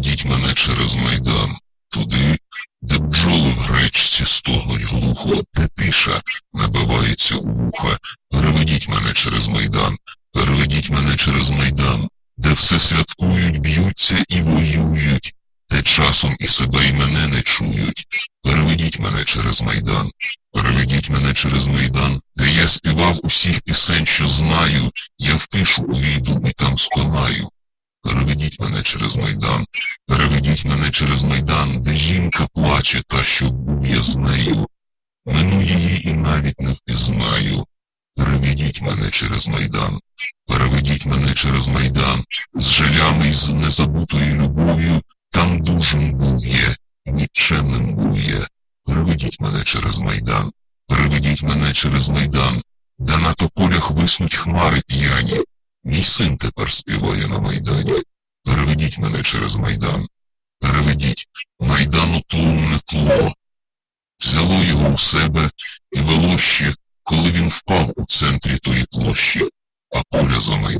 Переведіть мене через майдан, туди, де бджоли в гречці стогнуть глухо, де тиша набивається у вуха. Переведіть мене через майдан, переведіть мене через майдан, де все святкують, б'ються і воюють, де часом і себе, і мене не чують. Переведіть мене через майдан, переведіть мене через майдан, де я співав усіх пісень, що знаю, я впишу увійду і там сконаю. Переведіть мене через майдан, переведіть мене через майдан, де жінка плаче, та що був я з нею. Мину її і навіть не впізнаю. Переведіть мене через майдан, переведіть мене через майдан, з жалями й з незабутою любов'ю, там дужим був я, нікчемним був я. Переведіть мене через майдан, переведіть мене через майдан, де на тополях виснуть хмари п'яні. Мій син тепер співає на майдані. Переведіть мене через майдан. Переведіть. Майдану ту тло. Взяло його у себе і вело ще, коли він впав у центрі тої площі, а поля за майданом.